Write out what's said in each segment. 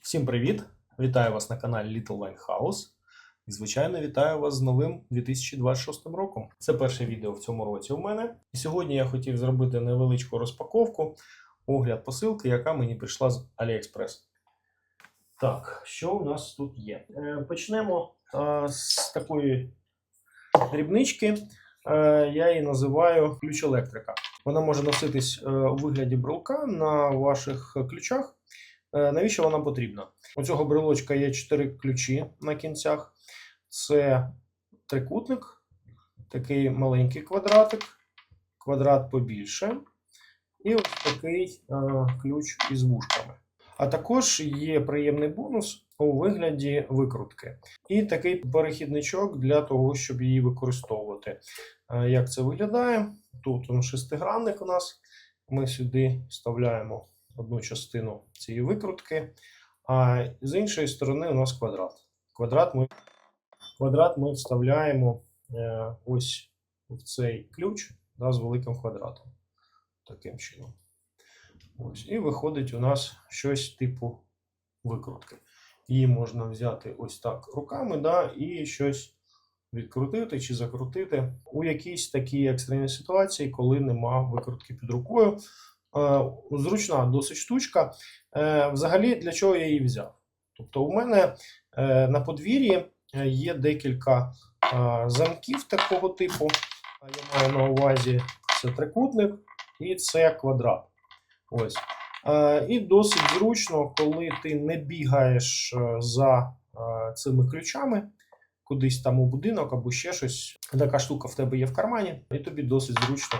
Всім привіт! Вітаю вас на каналі Little Wine House. І, звичайно, вітаю вас з новим 2026 роком. Це перше відео в цьому році у мене. І сьогодні я хотів зробити невеличку розпаковку, огляд посилки, яка мені прийшла з AliExpress. Так, що у нас тут є? Е, Почнемо е, з такої дрібнички. Е, Я її називаю ключ електрика. Вона може носитись у вигляді брелка на ваших ключах. Е, Навіщо вона потрібна? У цього брелочка є 4 ключі на кінцях. Це трикутник, такий маленький квадратик, квадрат побільше, і ось такий е, ключ із вушками. А також є приємний бонус у вигляді викрутки. І такий перехідничок для того, щоб її використовувати. Е, Як це виглядає? Тут шестигранник у нас. Ми сюди вставляємо одну частину цієї викрутки, а з іншої сторони у нас квадрат. Квадрат ми, квадрат ми вставляємо е, ось в цей ключ да, з великим квадратом. Таким чином. Ось. І виходить у нас щось типу викрутки. Її можна взяти ось так руками, да, і щось відкрутити чи закрутити у якійсь такій екстреній ситуації, коли нема викрутки під рукою. Е, Зручна досить штучка. Е, Взагалі, для чого я її взяв? Тобто, у мене е, на подвір'ї є декілька замків такого типу. Я маю на увазі це трикутник і це квадрат. Ось. І досить зручно, коли ти не бігаєш за цими ключами кудись там у будинок або ще щось. Така штука в тебе є в кармані, і тобі досить зручно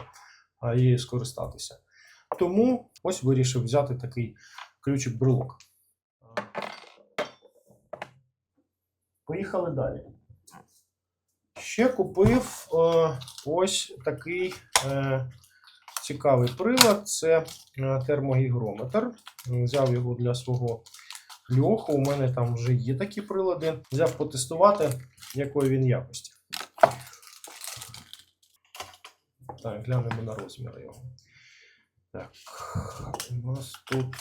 її скористатися. Тому ось вирішив взяти такий ключик брелок. Поїхали далі. Ще купив е, ось такий е, цікавий прилад. Це е, термогігрометр. Взяв його для свого льоху. У мене там вже є такі прилади. Взяв потестувати, якої він якості. Так, глянемо на розміри його. Так, у нас тут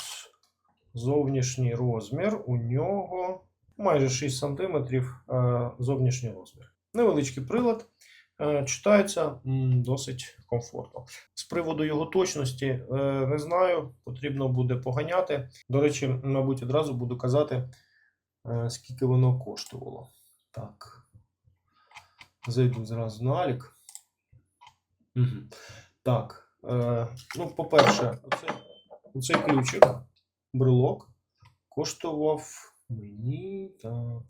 зовнішній розмір. У нього майже 6 см е, зовнішній розмір. Невеличкий прилад. е, Читається досить комфортно. З приводу його точності е, не знаю, потрібно буде поганяти. До речі, мабуть, одразу буду казати, скільки воно коштувало. Так. Зайду зразу на Алік. Угу. Так. Е, ну, по-перше, оцей, оцей ключик, брелок, коштував мені так.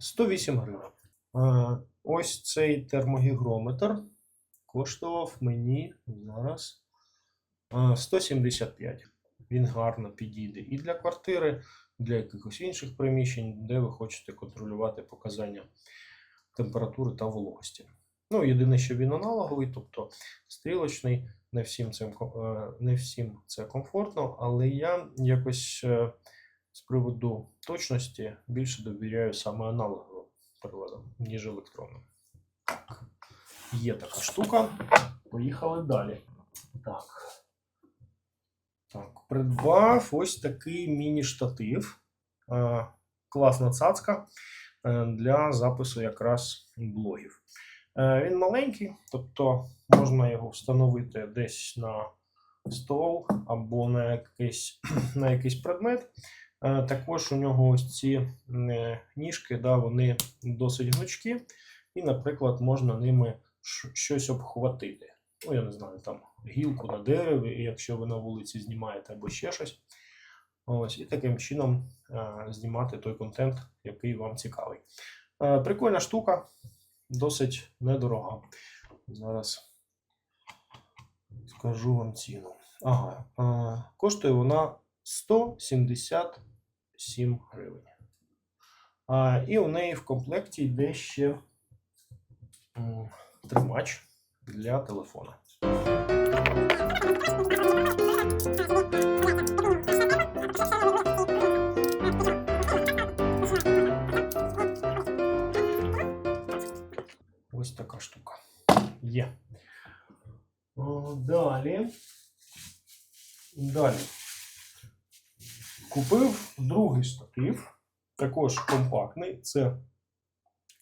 108 гривень. Е, ось цей термогігрометр коштував мені зараз е, 175. Він гарно підійде і для квартири, для якихось інших приміщень, де ви хочете контролювати показання температури та вологості. Ну, єдине, що він аналоговий, тобто стрілочний, не всім, цим, е, не всім це комфортно, але я якось е, з приводу точності більше довіряю саме аналоговим приладам, ніж електронним. Так. Є така штука. Поїхали далі. Так. Так, придбав ось такий міні-штатив. Е, Класна цацка для запису якраз блогів. Е, Він маленький, тобто можна його встановити десь на стол або на якийсь, на якийсь предмет. Е, Також у нього ось ці е, ніжки, да, вони досить гнучкі, і, наприклад, можна ними щось обхватити. Ну, я не знаю, там гілку на дереві, якщо ви на вулиці знімаєте або ще щось. Ось, і таким чином знімати той контент, який вам цікавий. Прикольна штука, досить недорога. Зараз скажу вам ціну. Ага, е, коштує вона 177 гривень. А, і у неї в комплекті йде ще тримач для телефона. Далі. Купив другий штатив, також компактний. Це,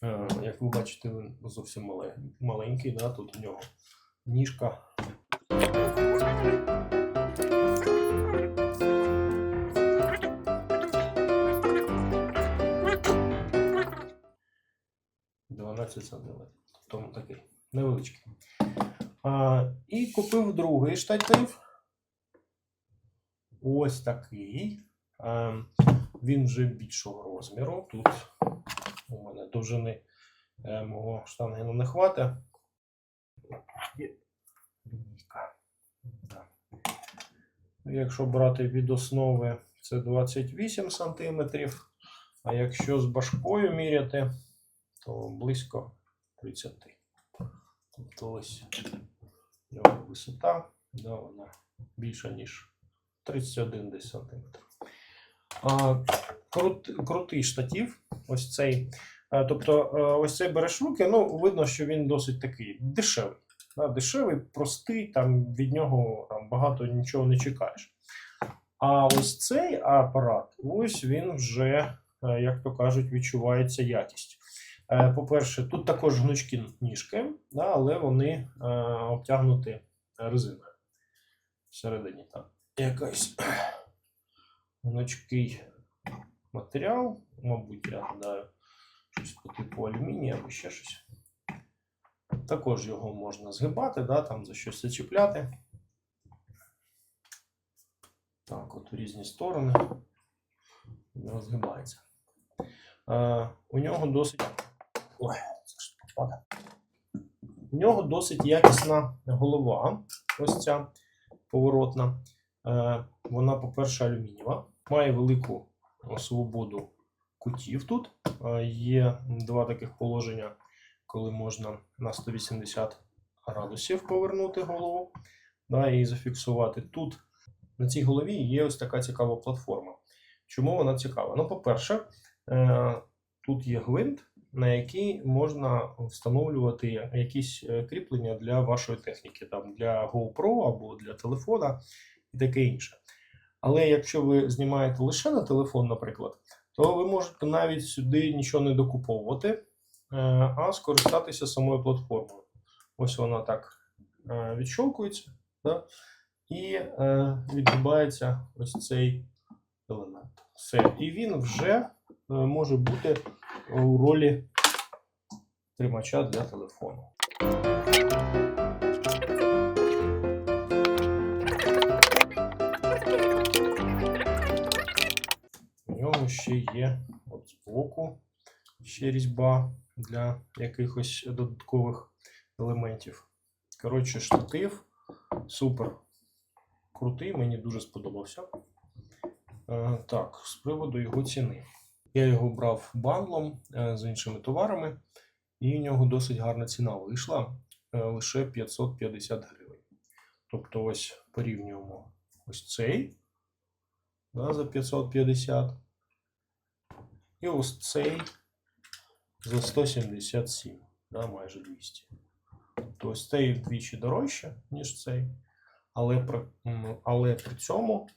е, як ви бачите, він зовсім маленький. Да? Тут у нього ніжка. – 12 см. Тому такий невеличкий. А, і купив другий штатив. Ось такий. Е, Він вже більшого розміру. Тут у мене довжини е, мого штангену не хватить. Да. Якщо брати від основи, це 28 см, а якщо з башкою міряти, то близько 30. Тобто ось висота, да, вона більша, ніж 31 десь сантиметр. А, крут, крутий штатів, ось цей. Тобто, ось цей береш руки, ну, видно, що він досить такий дешевий. Да, дешевий, простий, там від нього там, багато нічого не чекаєш. А ось цей апарат, ось він вже, е, як то кажуть, відчувається якість. Е, По-перше, тут також гнучкі ніжки, да, але вони е, обтягнуті резиною. Всередині там якийсь гнучкий матеріал, мабуть, я гадаю, щось по типу алюмінія або ще щось. Також його можна згибати, да, там за щось зачіпляти. Так, от у різні сторони. Воно згибається. Е, у нього досить. Ой, це ж попаде. У нього досить якісна голова. Ось ця поворотна. Е, вона, по-перше, алюмінієва. Має велику е, свободу кутів тут. Е, є два таких положення, коли можна на 180 градусів повернути голову да, і зафіксувати. Тут на цій голові є ось така цікава платформа. Чому вона цікава? Ну, по-перше, тут є гвинт, на який можна встановлювати якісь кріплення для вашої техніки, там для GoPro або для телефона і таке інше. Але якщо ви знімаєте лише на телефон, наприклад, то ви можете навіть сюди нічого не докуповувати, е, а скористатися самою платформою. Ось вона так е, відщолкується, да? і е, відбувається ось цей елемент. Все. І він вже може бути у ролі тримача для телефону. Ще є от збоку ще різьба для якихось додаткових елементів. Коротше, штатив супер крутий, мені дуже сподобався. Е, Так, з приводу його ціни. Я його брав бандлом е, з іншими товарами, і в нього досить гарна ціна вийшла е, лише 550 гривень. Тобто, ось порівнюємо ось цей да, за 550. І ось цей за 177, да, майже 200. Тобто цей вдвічі дорожче, ніж цей. Але при, але при цьому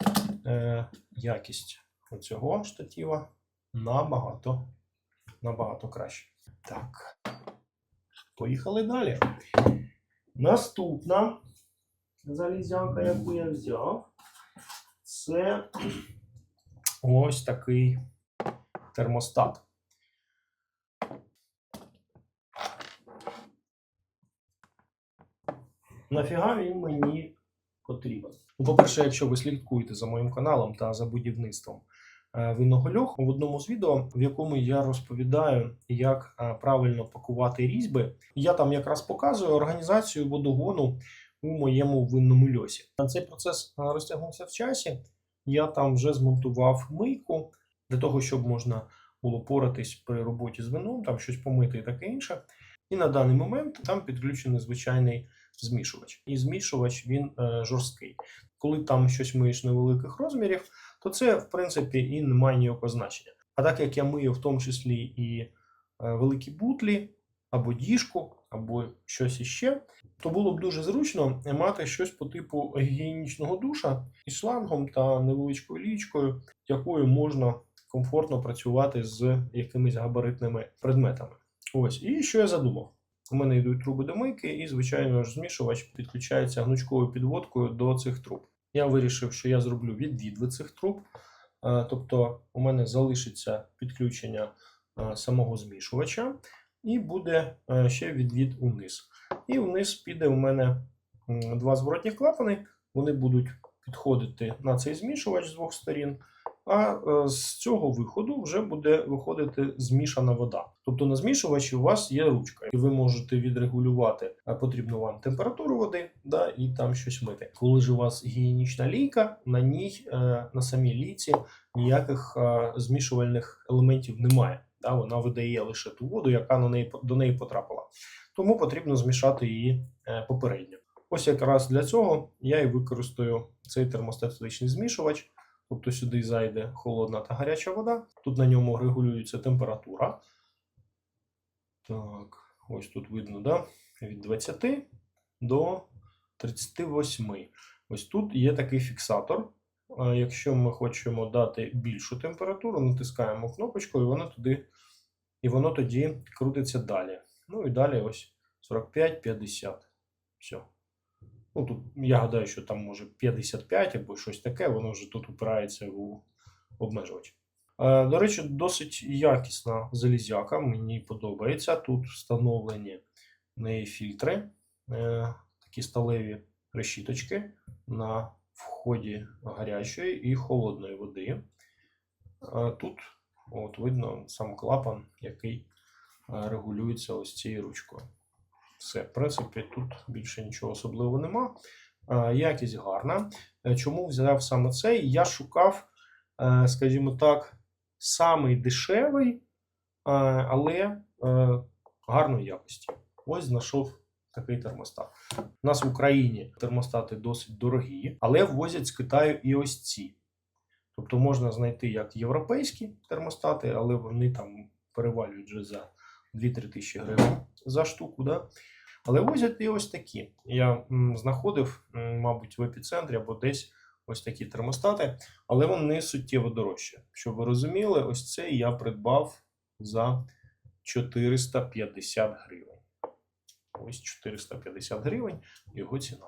е, якість оцього штатива набагато, набагато краще. Так. Поїхали далі. Наступна залізянка, яку я взяв, це ось такий термостат. Нафіга він мені потрібен? Ну, по-перше, якщо ви слідкуєте за моїм каналом та за будівництвом е, винного льоху, в одному з відео, в якому я розповідаю, як е, правильно пакувати різьби, я там якраз показую організацію водогону у моєму винному льосі. Цей процес е, розтягнувся в часі. Я там вже змонтував мийку для того, щоб можна було поратись при роботі з вином, там щось помити і таке інше. І на даний момент там підключений звичайний змішувач. І змішувач він е, жорсткий. Коли там щось миєш невеликих розмірів, то це в принципі і не має ніякого значення. А так як я мию в тому числі і е, великі бутлі, або діжку, або щось іще, то було б дуже зручно мати щось по типу гігієнічного душа із шлангом та невеличкою лічкою, якою можна комфортно працювати з якимись габаритними предметами. Ось, і що я задумав? У мене йдуть труби до мийки, і, звичайно ж, змішувач підключається гнучковою підводкою до цих труб. Я вирішив, що я зроблю відвідви цих труб. Е, Тобто, у мене залишиться підключення е, самого змішувача, і буде е, ще відвід униз. І вниз піде у мене два зворотні клапани. Вони будуть підходити на цей змішувач з двох сторін. А е, з цього виходу вже буде виходити змішана вода. Тобто на змішувачі у вас є ручка, і ви можете відрегулювати е, потрібну вам температуру води, да, і там щось мити. Коли ж у вас гігієнічна лійка, на ній е, на самій лійці ніяких змішувальних елементів немає. Да, вона видає лише ту воду, яка на неї до неї потрапила. Тому потрібно змішати її попередньо. Ось якраз для цього я і використаю цей термостатичний змішувач. Тобто сюди зайде холодна та гаряча вода. Тут на ньому регулюється температура. Так, ось тут видно, да? від 20 до 38. Ось тут є такий фіксатор. Якщо ми хочемо дати більшу температуру, натискаємо кнопочку, і воно туди, і воно тоді крутиться далі. Ну і далі ось 45-50. Все. Ну, тут я гадаю, що там може 55 або щось таке, воно вже тут упирається у обмежувач. Е, До речі, досить якісна залізяка, мені подобається. Тут встановлені в неї фільтри, е, такі сталеві решіточки на вході гарячої і холодної води. Е, Тут от видно сам клапан, який регулюється ось цією ручкою. Все, в принципі, тут більше нічого особливого нема. Е, Якість гарна. Е, Чому взяв саме цей? Я шукав, е, скажімо так, самий дешевий, але гарної якості. Ось знайшов такий термостат. У нас в Україні термостати досить дорогі, але ввозять з Китаю і ось ці. Тобто можна знайти як європейські термостати, але вони там перевалюють вже за 2-3 тисячі гривень за штуку. Да? Але возять і ось такі. Я знаходив, мабуть, в епіцентрі або десь ось такі термостати, але вони суттєво дорожчі. Щоб ви розуміли, ось цей я придбав за 450 гривень. Ось 450 гривень його ціна.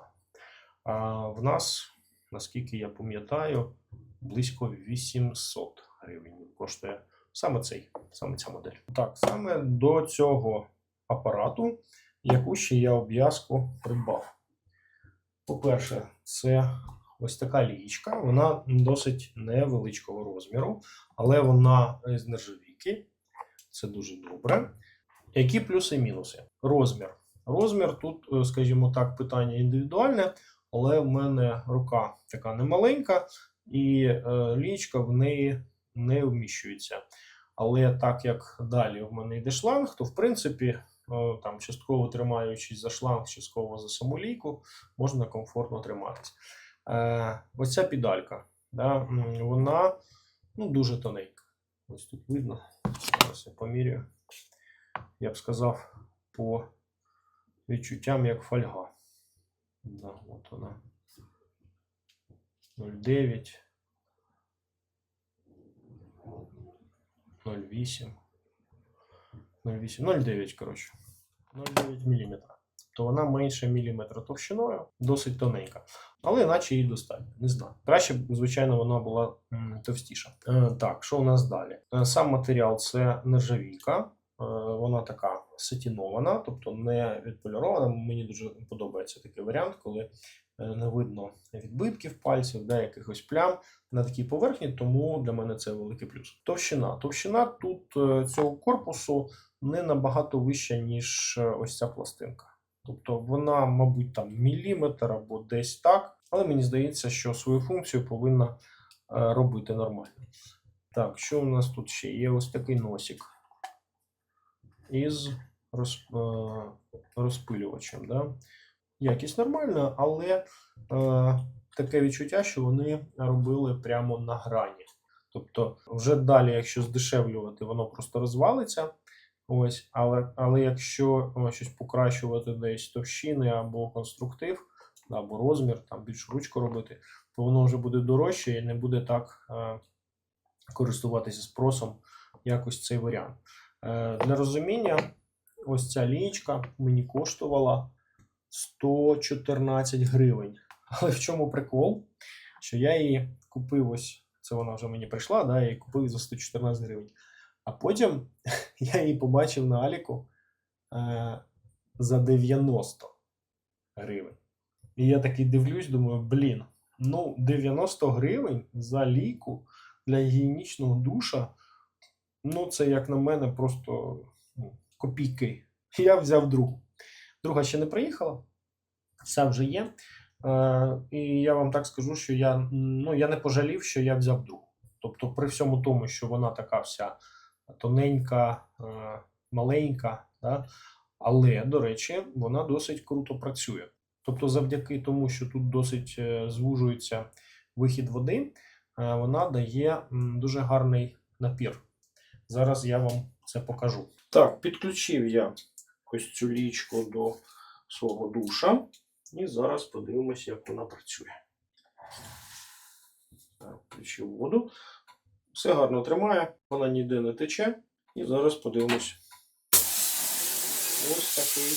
А в нас, наскільки я пам'ятаю, близько 800 гривень коштує саме цей, саме ця модель. Так, саме до цього апарату, яку ще я обв'язку придбав. По-перше, це ось така лієчка. Вона досить невеличкого розміру, але вона з нержавійки. Це дуже добре. Які плюси і мінуси? Розмір. Розмір тут, е, скажімо так, питання індивідуальне, але в мене рука така немаленька, і е, лічка в неї не вміщується. Але так як далі в мене йде шланг, то в принципі, там частково тримаючись за шланг, частково за саму лійку, можна комфортно триматись. Е, ось ця педалька, да, вона ну, дуже тоненька. Ось тут видно. Зараз я поміряю. Я б сказав, по відчуттям як фольга. Да, от вона. 0,9. 0,8. 0,8. 0,9, коротше. 0,9 мм. То вона менше міліметра товщиною, досить тоненька. Але наче її достатньо. Не знаю. Краще звичайно, вона була товстіша. Е, так, що у нас далі? Е, сам матеріал це нержавійка. Е, Вона така сатінована, тобто не відполірована. Мені дуже подобається такий варіант, коли не видно відбитків пальців, да, якихось плям на такій поверхні, тому для мене це великий плюс. Товщина. Товщина тут е, цього корпусу не набагато вища, ніж е, ось ця пластинка. Тобто вона, мабуть, там міліметр або десь так, але мені здається, що свою функцію повинна е, робити нормально. Так, що у нас тут ще? Є ось такий носик із роз, е, розпилювачем. Да? Якість нормальна, але е, таке відчуття, що вони робили прямо на грані. Тобто, вже далі, якщо здешевлювати, воно просто розвалиться. Ось, але, але якщо о, щось покращувати десь товщини або конструктив, або розмір, там більшу ручку робити, то воно вже буде дорожче і не буде так е, користуватися спросом якось цей варіант. Е, для розуміння, ось ця лієчка мені коштувала 114 гривень. Але в чому прикол? Що я її купив ось, це вона вже мені прийшла, да, я її купив за 114 гривень. А потім я її побачив на Аліку е, за 90 гривень. І я такий дивлюсь, думаю, блін, ну 90 гривень за ліку для гігієнічного душа. Ну, це, як на мене, просто ну, копійки. Я взяв другу. Друга ще не приїхала, ця вже є. Е, і я вам так скажу, що я, ну, я не пожалів, що я взяв другу. Тобто, при всьому тому, що вона така вся тоненька, е, маленька, да? але, до речі, вона досить круто працює. Тобто, завдяки тому, що тут досить е, звужується вихід води, вона дає дуже гарний напір. Зараз я вам це покажу. Так, підключив я ось цю лічку до свого душа. І зараз подивимося, як вона працює. Так, включив воду. Все гарно тримає, вона ніде не тече. І зараз подивимось. Ось такий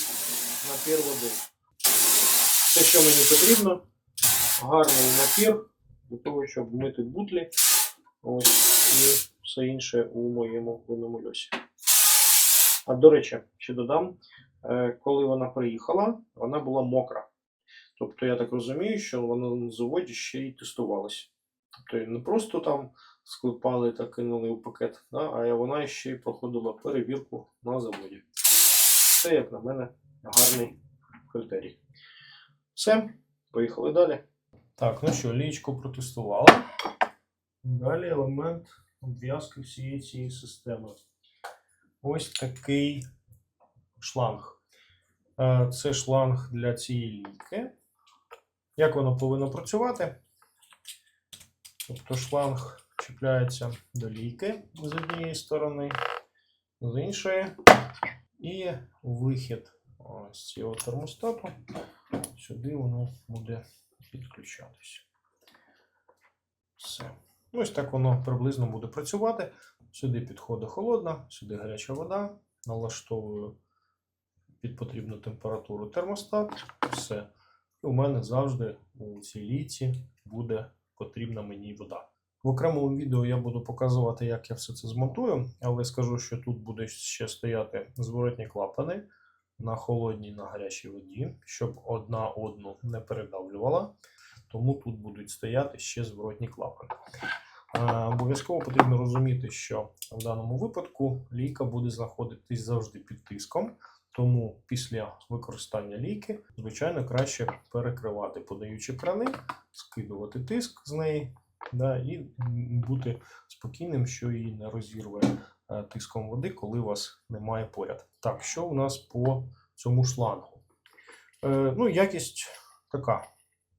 напір води. Все, що мені потрібно, гарний напір для того, щоб мити бутлі. Ось, і все інше у моєму винному льосі. А до речі, ще додам, е, коли вона приїхала, вона була мокра. Тобто, я так розумію, що вона на заводі ще й тестувалася. Тобто не просто там склепали та кинули у пакет, да, а вона ще й проходила перевірку на заводі. Це, як на мене, гарний критерій. Все, поїхали далі. Так, ну що, лічку протестували. Далі елемент обв'язки всієї цієї системи. Ось такий шланг. Е, Це шланг для цієї ліки. Як воно повинно працювати? Тобто шланг чіпляється до лійки з однієї сторони, з іншої, і вихід ось цього термостату сюди воно буде підключатися. Все. Ось так воно приблизно буде працювати. Сюди підходить холодна, сюди гаряча вода. Налаштовую під потрібну температуру термостат. Все. І у мене завжди у цій ліці буде потрібна мені вода. В окремому відео я буду показувати, як я все це змонтую, але скажу, що тут буде ще стояти зворотні клапани на холодній на гарячій воді, щоб одна одну не передавлювала. Тому тут будуть стояти ще зворотні клапани. Обов'язково потрібно розуміти, що в даному випадку лійка буде знаходитись завжди під тиском. Тому після використання ліки, звичайно, краще перекривати подаючі крани, скидувати тиск з неї, да, і бути спокійним, що її не розірве е, тиском води, коли вас немає поряд. Так, що у нас по цьому шлангу? Е, ну, якість така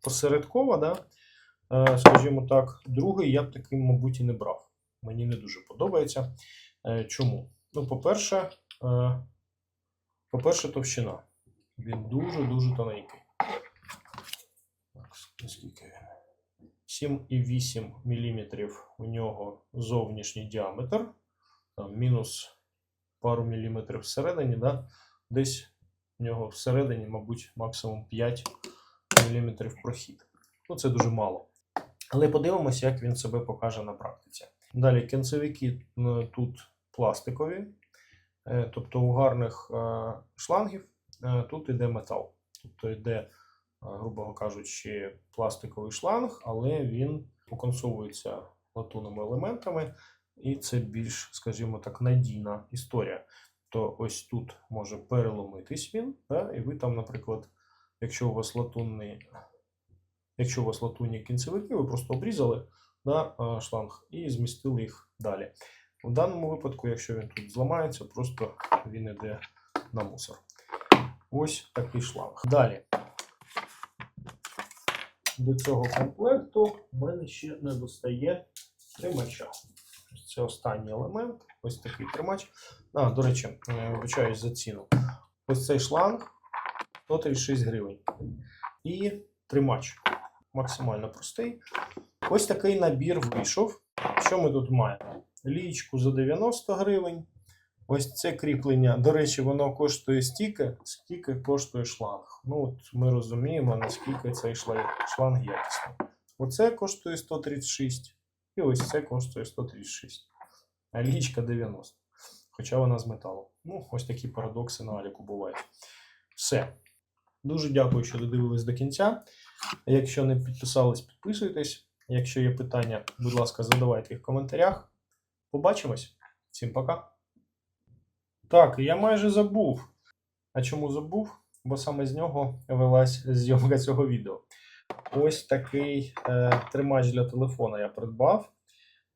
посередкова, да? е, скажімо так, другий я б таким, мабуть, і не брав. Мені не дуже подобається. Е, чому? Ну, по-перше, е, по-перше, товщина. Він дуже-дуже тоненький. Так, скільки він? 7,8 мм у нього зовнішній діаметр. Там мінус пару міліметрів всередині, да? десь у нього всередині, мабуть, максимум 5 мм прохід. Ну, це дуже мало. Але подивимося, як він себе покаже на практиці. Далі кінцевики тут пластикові. Е, Тобто у гарних е, шлангів е, тут йде метал. Тобто йде, грубо кажучи, пластиковий шланг, але він поконсовується латунними елементами, і це більш, скажімо так, надійна історія. То ось тут може переломитись він, да? і ви там, наприклад, якщо у вас латунний, якщо у вас латунні кінцевики, ви просто обрізали е, шланг і змістили їх далі. У даному випадку, якщо він тут зламається, просто він йде на мусор. Ось такий шланг. Далі. До цього комплекту в мене ще не достає тримача. Це останній елемент. Ось такий тримач. А, до речі, е, вибачаюсь за ціну. Ось цей шланг 136 гривень. І тримач. Максимально простий. Ось такий набір вийшов. Що ми тут маємо? Лічку за 90 гривень. Ось це кріплення. До речі, воно коштує стільки, скільки коштує шланг. Ну, от ми розуміємо, наскільки цей шланг якісний. Оце коштує 136, і ось це коштує 136. А лічка 90. Хоча вона з металу. Ну, ось такі парадокси на Аліку бувають. Все. Дуже дякую, що додивились до кінця. Якщо не підписались, підписуйтесь. Якщо є питання, будь ласка, задавайте їх в коментарях. Побачимось. Всім пока. Так, я майже забув. А чому забув? Бо саме з нього велась зйомка цього відео. Ось такий е, тримач для телефона я придбав.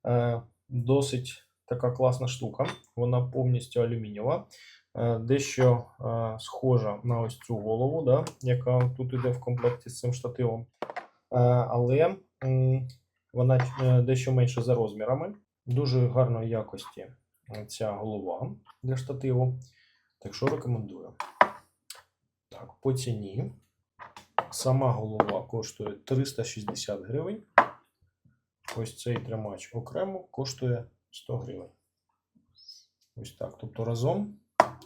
Е, досить така класна штука. Вона повністю алюмінієва. Е, дещо е, схожа на ось цю голову, да, яка тут іде в комплекті з цим штативом. Е, але вона дещо менше за розмірами. Дуже гарної якості ця голова для штативу. Так що рекомендую. Так, по ціні. Сама голова коштує 360 гривень. Ось цей тримач окремо коштує 100 гривень. Ось так. Тобто разом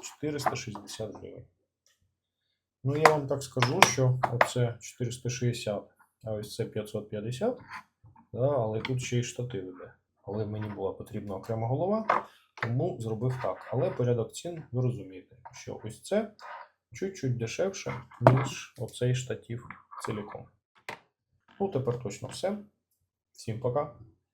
460 гривень. Ну, я вам так скажу, що оце 460, а ось це 550. Да, але тут ще й штатив іде. Але мені була потрібна окрема голова, тому зробив так. Але порядок цін ви розумієте, що ось це чуть-чуть дешевше, ніж оцей штатив ціліком. Ну, тепер точно все. Всім пока.